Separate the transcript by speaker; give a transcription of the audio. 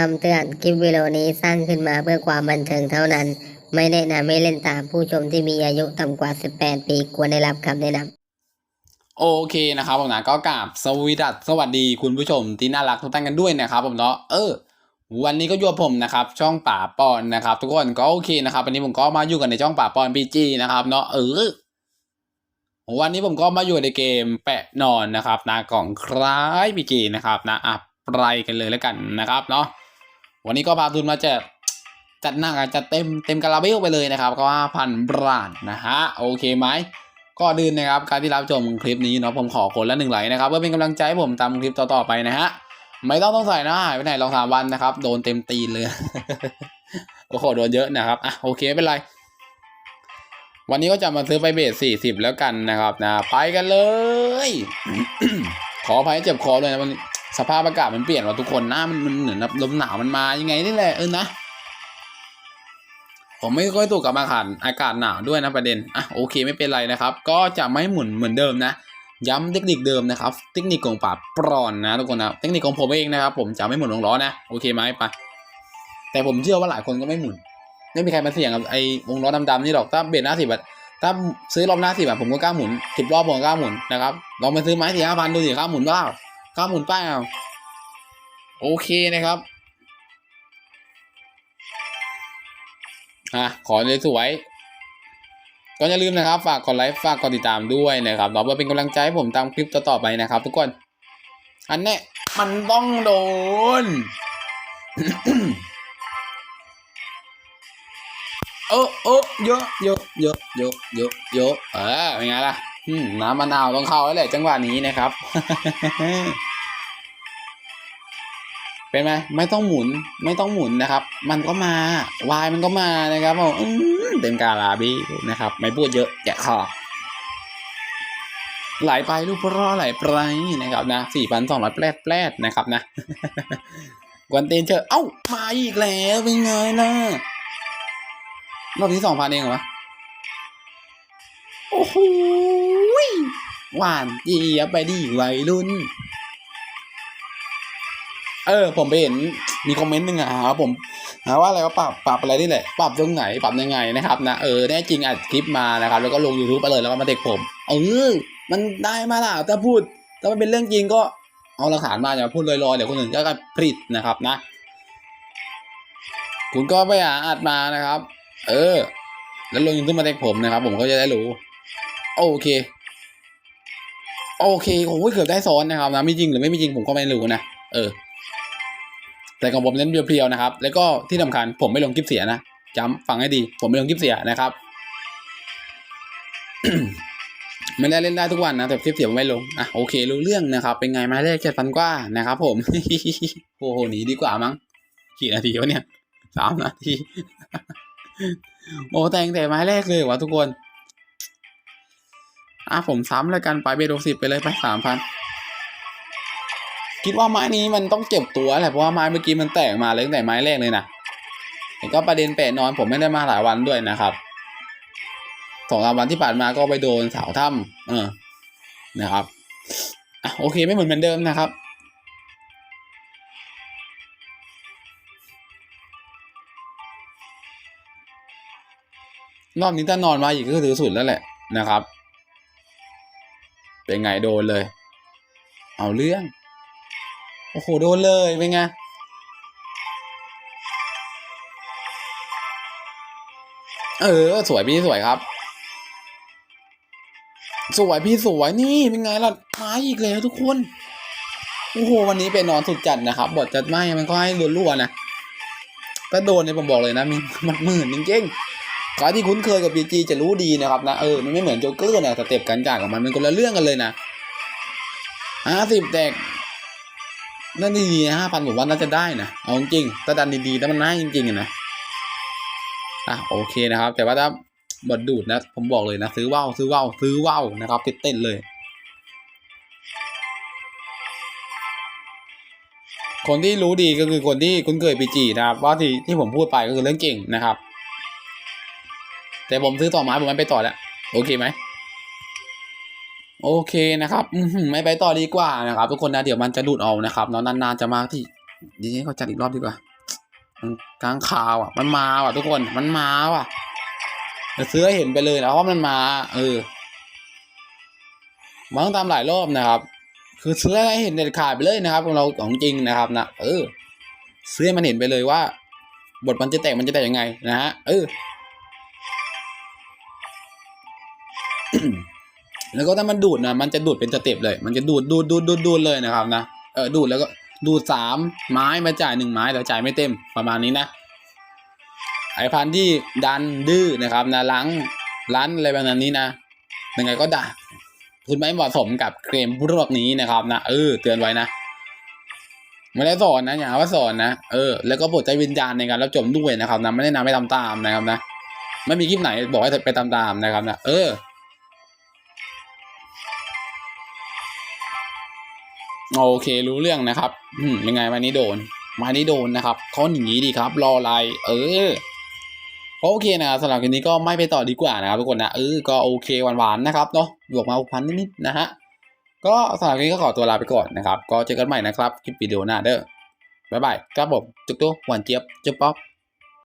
Speaker 1: คำเตือนคลิปวิดีโอนี้สร้างขึ้นมาเพื่อความบันเทิงเท่านั้น ไม่แนะนำให้เล่นตามผู้ชมที่มีอายุต่ำกว่า 18 ปีควรได้รับคำแนะนำ
Speaker 2: โอเคนะครับผมนะก็กราบสวีดัสสวัสดีคุณผู้ชมที่น่ารักทุกท่านกันด้วยนะครับผมเนาะเออ วันนี้ก็อยู่กับผมนะครับ ช่องป่าปอนนะครับ ทุกคนก็โอเคนะครับวันนี้ผมก็มาอยู่กันในช่องป่าปอนพีจีนะครับเนาะเออวันนี้ผมก็มาอยู่ในเกมแปะนอนนะครับนะกล่องคล้ายพีจีนะครับนะอะไปกันเลยแล้วกันนะครับเนาะ วันนี้ก็พาทุนมาแจกจัดหนักอะจัดเต็มเต็มกระเบลไปเลยนะครับก็ห้าพันบาทนะฮะโอเคไหมก็ดื่นนะครับการที่รับชมคลิปนี้เนาะผมขอคนละหนึ่งไลค์นะครับเพื่อเป็นกำลังใจให้ผมทำคลิปต่อๆไปนะฮะไม่ต้องต้องใส่นะหายไปไหนลองสามวันนะครับ โดนเต็มตีนเลยโอ้โหโดนเยอะนะครับอะโอเคไม่เป็นไร วันนี้ก็จะมาซื้อไปเบสสี่สิบแล้วกันนะครับนะไปกันเลย ขออภัยเจ็บคอเลยนะมันนี้ สภาพอากาศมันเปลี่ยนว่ะทุกคนหน้ามันมันเหมือนลมหนาวมันมายังไงนี่แหละเออนะผมไม่ค่อยถูกกับอากาศอากาศหนาวด้วยนะประเด็นอะโอเคไม่เป็นไรนะครับ ก็จะไม่หมุนเหมือนเดิมนะ ย้ำเทคนิคเดิมนะครับ เทคนิคของป่าปรอนนะทุกคนนะเทคนิคของผมเองนะครับ ผมจะไม่หมุนวงล้อนะโอเคไหมไปแต่ผมเชื่อว่าหลายคนก็ไม่หมุนไม่มีใครมาเสี่ยงกับไอ้วงล้อดำๆนี่หรอกถ้าเบสหน้าสิบอะถ้าซื้อรอบหน้าสิบอะผมก็กล้าหมุนสิบรอบผมก็กล้าหมุนนะครับลองไปซื้อไม้สี่ห้าพันดูสิกล้าหมุนเปล่า ก้าหมุนเปล่าโอเคนะครับอะขอเลยสวยก็อย่าลืมนะครับ ฝากกดไลค์ฝากกดติดตามด้วยนะครับเนาะเพื่อเป็นกำลังใจให้ผมทำคลิปต่อๆไปนะครับ ทุกคน อันเนี้ยมันต้องโดนโอ้โอ้เยอะเยอะเยอะเยอะเยอะเยอะเออเป็นไงล่ะ น้ำมะนาวต้องเข้าแล้วแหละจังหวะนี้นะครับ เป็นไหมไม่ต้องหมุน ไม่ต้องหมุนนะครับ มันก็มาวายมันก็มานะครับผมอื้อเต็มกาลาบีนะครับ ไม่พูดเยอะแกะคอไหลไปลูกพรอไหลไปนะครับนะสี่พันสองร้อยแปดแปดนะครับนะกวนเตนเจอเอ้ามาอีกแล้วเป็นไงล่ะรอบที่สองพันเองเหรอวะ โอ้โหหวานเยียบไปดิวัยรุ่น เออ ผมไปเห็นมีคอมเมนต์หนึ่งอะหาผมหาว่าอะไรว่าปรับปรับอะไรนี่แหละ ปรับตรงไหนปรับยังไงนะครับนะเออแน่จริงอัดคลิปมานะครับ แล้วก็ลง YouTube ไปเลยแล้วก็มาเด็กผม เออ มันได้มาล่ะถ้าพูดถ้ามันเป็นเรื่องจริงก็เอาหลักฐานมาอย่าพูดลอยๆเดี๋ยวคนอื่นก็ผลิตนะครับนะ คุณก็ไปหาอัดมานะครับ เออ แล้วลง YouTube มาเด็กผมนะครับ ผมก็จะได้รู้ โอเค โอเคโอ้ยเกือบได้ซ้อนนะครับนะมีจริงหรือไม่มีจริงผมก็ไม่รู้นะเออ แต่ของผมเน้นเพียวๆนะครับ แล้วก็ที่สำคัญผมไม่ลงคลิปเสียนะจำฟังให้ดี ผมไม่ลงคลิปเสียนะครับไม่ได้เล่นได้ทุกวันนะแต่คลิปเสียผมไม่ลงอะโอเค รู้เรื่องนะครับ เป็นไงไม้แรกเจ็ดพันกว่านะครับ ผมโอ้โหหนีดีกว่ามั้งกี่นาทีวะเนี่ยสามนาทีโอ้แต่งแต่ไม้แรกเลยวะทุกคน อะผมซ้ำแล้วกันไปเบโดสิบไปเลยไปสามพันคิดว่าไม้นี้มันต้องเก็บตัวแหละเพราะว่าไม้เมื่อกี้มันแตกมาเลยตั้งแต่ไม้แรกเลยนะแต่ก็ประเด็นแปะนอนผมไม่ได้มาหลายวันด้วยนะครับสองสามวันที่ผ่านมาก็ไปโดนเสาถ้ำเออนะครับอะโอเคไม่เหมือนเหมือนเดิมนะครับ รอบนี้ถ้านอนมาอีกก็ถือสุดแล้วแหละนะครับ เป็นไงโดนเลย เอาเรื่อง โอ้โหโดนเลยเป็นไงเออ สวยพี่สวยครับ สวยพี่สวยนี่เป็นไงล่ะมาอีกแล้วทุกคนโอ้โหวันนี้เป็นนอนสุดจัดนะครับบทจัดไม่มันก็ให้รัวๆนะถ้าโดนเนี่ยผมบอกเลยนะมีมันหมื่นจริงๆ ใครที่คุ้นเคยกับ PG จะรู้ดีนะครับนะเออมันไม่เหมือนโจ๊กเกอร์นะสเต็ปการจ่ายของมันมันคนละเรื่องกันเลยนะห้าสิบแตกนั่นดีๆห้าพันผมว่าน่าจะได้นะเอาจริงถ้าดันดีๆถ้ามันน่าจริงๆนะอะโอเคนะครับ แต่ว่าถ้าบดดูดนะ ผมบอกเลยนะ ซื้อว่าวซื้อว่าวซื้อว่าวนะครับติดเต้นเลย คนที่รู้ดีก็คือคนที่คุ้นเคยปีจีนะครับ ว่าที่ที่ผมพูดไปก็คือเรื่องเก่งนะครับ แต่ผมซื้อต่อไม้ผมไม่ไปต่อแล้ว โอเคไหมโอเคนะครับอืไม่ไปต่อดีกว่านะครับ ทุกคนนะเดี๋ยวมันจะดูดเอานะครับเนาะนานๆจะมาที่ยิงให้เขาจัดอีกรอบดีกว่ากลางคาวอะ มันมาว่ะ ทุกคนมันมาว่ะแต่ซื้อเห็นไปเลยนะว่ามันมา เออมันต้องตามหลายรอบนะครับ คือซื้อให้เห็นเด็ดขาดไปเลยนะครับของเราของจริงนะครับนะเออซื้อมันเห็นไปเลยว่า บทมันจะแตกมันจะแตกยังไงนะฮะเออ แล้วก็ถ้ามันดูดนะมันจะดูดเป็นสเต็ปเลย มันจะดูดดูดดูดดูดดูดเลยนะครับนะเออดูดแล้วก็ดูดสามไม้มาจ่ายหนึ่งไม้แต่จ่ายไม่เต็มประมาณนี้นะไอพันธ์ที่ดันดื้อนะครับนะล้างล้านอะไรแบบนี้นะยังไงก็ด่าคุณไม่เหมาะสมกับเกมพวกนี้นะครับนะเออเตือนไว้นะไม่ได้สอนนะอย่าหาว่าสอนนะเออแล้วก็โปรดใจวิญญาณในการรับชมด้วยนะครับนะไม่ได้นำให้ทำตามนะครับนะไม่มีคลิปไหนบอกให้ไปตามๆนะครับนะเออ โอเครู้เรื่องนะครับอืมยังไงวันนี้โดนวันนี้โดนนะครับเขาหนีดีครับ รออะไรเออโอเคนะครับสำหรับคลิปนี้ก็ไม่ไปต่อดีกว่านะครับทุกคนนะเออก็โอเคหวานๆนะครับเนาะบวกมาพันนิดๆนะฮะก็สำหรับคลิปนี้ก็ขอตัวลาไปก่อนนะครับ ก็เจอกันใหม่นะครับคลิปวิดีโอหน้าเด้อบ๊ายบายครับผมจุ๊กตุ๊กหวานเจี๊ยบจุ๊บป๊อป